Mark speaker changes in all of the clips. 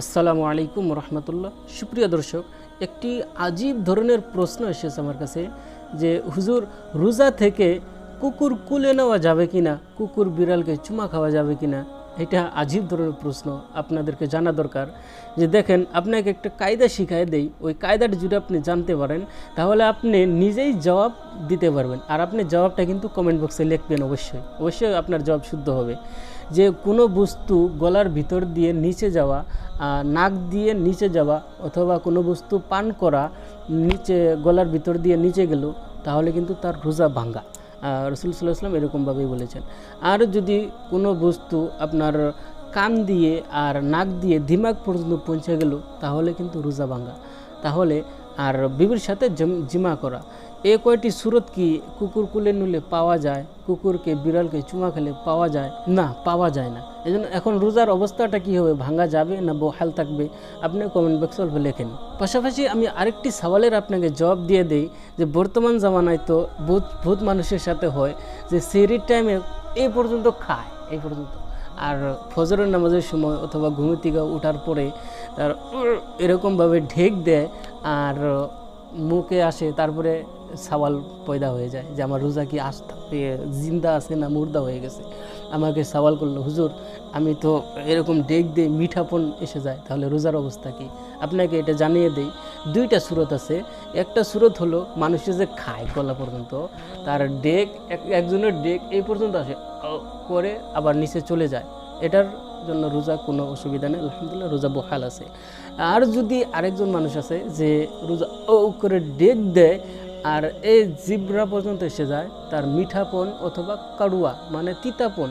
Speaker 1: আসসালামু আলাইকুম রহমতুল্লাহ। সুপ্রিয় দর্শক, একটি আজীব ধরনের প্রশ্ন এসেছে আমার কাছে যে, হুজুর, রোজা থেকে কুকুর কুলে নেওয়া যাবে কিনা? কুকুর বিড়ালকে চুমা খাওয়া যাবে কিনা? এটা আজীব ধরনের প্রশ্ন আপনাদেরকে জানা দরকার যে দেখেন, আপনাকে একটা কায়দা শিখাই দেই, ওই কায়দাটা যদি আপনি জানতে পারেন, তাহলে আপনি নিজেই জবাব দিতে পারবেন। আর আপনি জবাবটা কিন্তু কমেন্ট বক্সে লিখবেন অবশ্যই। অবশ্যই আপনার জবাব শুদ্ধ হবে। যে কোনো বস্তু গলার ভিতর দিয়ে নিচে যাওয়া নাক দিয়ে নিচে যাওয়া অথবা কোনো বস্তু পান করা, নিচে, গলার ভিতর দিয়ে নিচে গেল, তাহলে কিন্তু তার রোজা ভাঙ্গা। রসুল সাল্লাহ আসলাম এরকমভাবেই বলেছেন। আর যদি কোনো বস্তু আপনার কান দিয়ে আর নাক দিয়ে দিমাগ পর্যন্ত পৌঁছে গেল, তাহলে কিন্তু রোজা ভাঙা। তাহলে আর বিবির সাথে জম- জিমা করা। এ কয়টি সুরত কি কুকুর কুলে নুলে পাওয়া যায়, কুকুরকে, বিড়ালকে, চুমা খেলে পাওয়া যায়? না, পাওয়া যায় না। এই এখন রোজার অবস্থাটা কি হবে, ভাঙা যাবে না বহাল থাকবে? আপনি কমেন্ট বক্সে লেখেন। পাশাপাশি আমি আরেকটি সওয়ালের আপনাকে জবাব দিয়ে দেই যে, বর্তমান জামানায় তো ভূত ভূত মানুষের সাথে হয় যে, সেরির টাইমে এই পর্যন্ত খায় এই পর্যন্ত। আর ফজরের নামাজের সময় অথবা ঘুমে থেকে ওঠার পরে তার এরকমভাবে ঢেক দেয়, আর মুখে আসে, তারপরে সওয়াল পয়দা হয়ে যায় যে আমার রোজা কি আস্থা জিন্দা আছে না মুর্দা হয়ে গেছে? আমাকে সওয়াল করল, হুজুর, আমি তো এরকম ডেক দিয়ে মিঠাপন এসে যায়, তাহলে রোজার অবস্থা কি? আপনাকে এটা জানিয়ে দেই, দুইটা সুরত আছে। একটা সুরত হলো, মানুষে যে খায় গলা পর্যন্ত, তার ডেক, এক- একজনের ডেক এই পর্যন্ত আসে করে আবার নিচে চলে যায়। এটার জন্য রোজা কোনো অসুবিধা নেই, আলহামদুলিল্লাহ, রোজা বহাল আছে। আর যদি আরেকজন মানুষ আছে যে রোজা ও করে ডেক দেয় আর এই জিব্রা পর্যন্ত এসে যায়, তার মিঠাপন অথবা কাড়ুয়া মানে তিতাপন।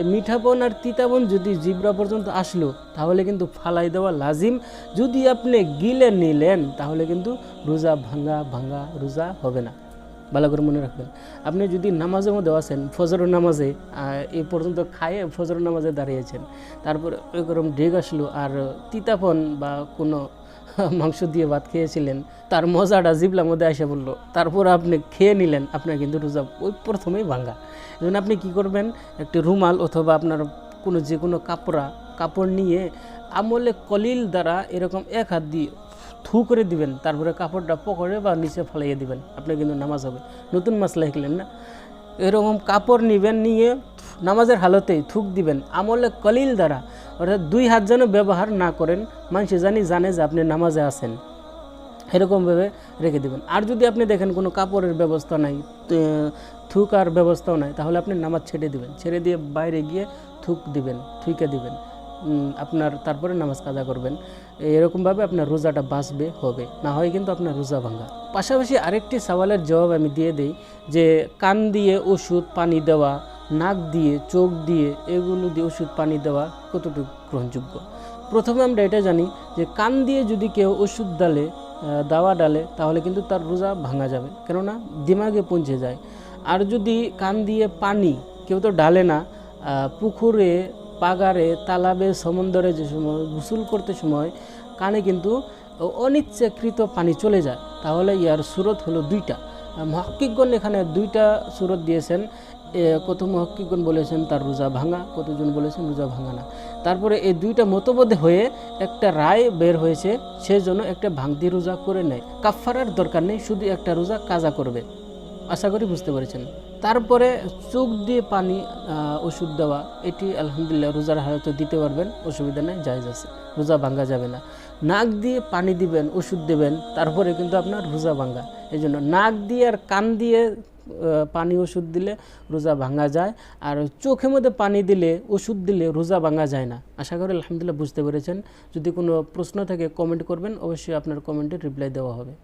Speaker 1: এই মিঠাপন আর তিতাপন যদি জিব্রা পর্যন্ত আসলো, তাহলে কিন্তু ফালাই দেওয়া লাজিম। যদি আপনি গিলে নিলেন, তাহলে কিন্তু রোজা ভাঙ্গা ভাঙ্গা রোজা হবে না। ভালো করে মনে রাখবেন। আপনি যদি নামাজের মধ্যে আছেন ফজর নামাজে এই পর্যন্ত খায়ে ফজর নামাজে দাঁড়িয়েছেন, তারপর এরকম ডেগ আসলো, আর তিতাপন বা কোনো মাংস দিয়ে ভাত খেয়েছিলেন, তার মজাটা জিবলার মধ্যে এসে বলল, তারপর আপনি খেয়ে নিলেন, আপনার কিন্তু রোজা ওই প্রথমেই ভাঙ্গা। এই আপনি কি করবেন, একটি রুমাল অথবা আপনার কোনো যে কোনো কাপড়া, কাপড় নিয়ে আমলে কলিল দ্বারা এরকম এক হাত দিয়ে থু করে দিবেন, তারপরে কাপড়টা পকড়ে বা নিচে ফেলাইয়ে দিবেন আপনি কিন্তু নামাজ হবে। নতুন মাছ শিখলেন না? এরকম কাপড় নিবেন, নিয়ে নামাজের হালতেই থুক দিবেন। আমলে কলিল দ্বারা। অর্থাৎ দুই হাত যেন ব্যবহার না করেন, মানুষ জানি জানে যে আপনি নামাজে আছেন। এরকমভাবে রেখে দেবেন। আর যদি আপনি দেখেন কোনো কাপড়ের ব্যবস্থা নাই থুক আর ব্যবস্থাও নাই, তাহলে আপনি নামাজ ছেড়ে দিবেন। ছেড়ে দিয়ে বাইরে গিয়ে থুক দিবেন, থুইকে দিবেন। আপনার তারপরে নামাজ কাজা করবেন। এরকমভাবে আপনার রোজাটা বাঁচবে, হবে। না হয় কিন্তু আপনার রোজা ভাঙা পাশাপাশি আরেকটি সওয়ালের জবাব আমি দিয়ে দিই, যে কান দিয়ে ওষুধ, পানি দেওয়া নাক দিয়ে, চোখ দিয়ে এগুলো দিয়ে ওষুধ পানি দেওয়া কতটুকু গ্রহণযোগ্য? প্রথমে আমরা এটা জানি যে কান দিয়ে যদি কেউ ওষুধ ডালে দাওয়া ডালে, তাহলে কিন্তু তার রোজা ভাঙা যাবে। কেননা দিমাগে পৌঁছে যায়। আর যদি কান দিয়ে পানি কেউ তো ডালে না পুকুরে, পাগারে, তালাবে, সমুদ্রে যে সময় গোসল করতে সময় কানে কিন্তু অনিচ্ছাকৃত পানি চলে যায়। তাহলে ইয়ার সুরত হলো দুইটা। মহাক্কিকগণ এখানে দুইটা সুরত দিয়েছেন। কত মহাক্কিকগণ বলেছেন তার রোজা ভাঙা কতজন বলেছেন রোজা ভাঙা না। তারপরে এই দুইটা মতবোধে হয়ে একটা রায় বের হয়েছে, সে সেজন্য একটা ভাঙতি রোজা করে নেয়। কাফারার দরকার নেই, শুধু একটা রোজা কাজা করবে। আশা করি বুঝতে পেরেছেন। তারপরে চোখ দিয়ে পানি ওষুধ দেওয়া, এটি আলহামদুলিল্লাহ রোজার হালতে দিতে পারবেন, অসুবিধা নেই, জায়জ আছে। রোজা ভাঙ্গা যাবে না। নাক দিয়ে পানি দিবেন, ওষুধ দেবেন, তারপরে কিন্তু আপনার রোজা ভাঙ্গা এই জন্য নাক দিয়ে আর কান দিয়ে পানি ওষুধ দিলে রোজা ভাঙা যায়। আর চোখের মধ্যে পানি দিলে, ওষুধ দিলে রোজা ভাঙা যায় না। আশা করি আলহামদুলিল্লাহ বুঝতে পেরেছেন। যদি কোনো প্রশ্ন থাকে কমেন্ট করবেন। অবশ্যই আপনার কমেন্টে রিপ্লাই দেওয়া হবে।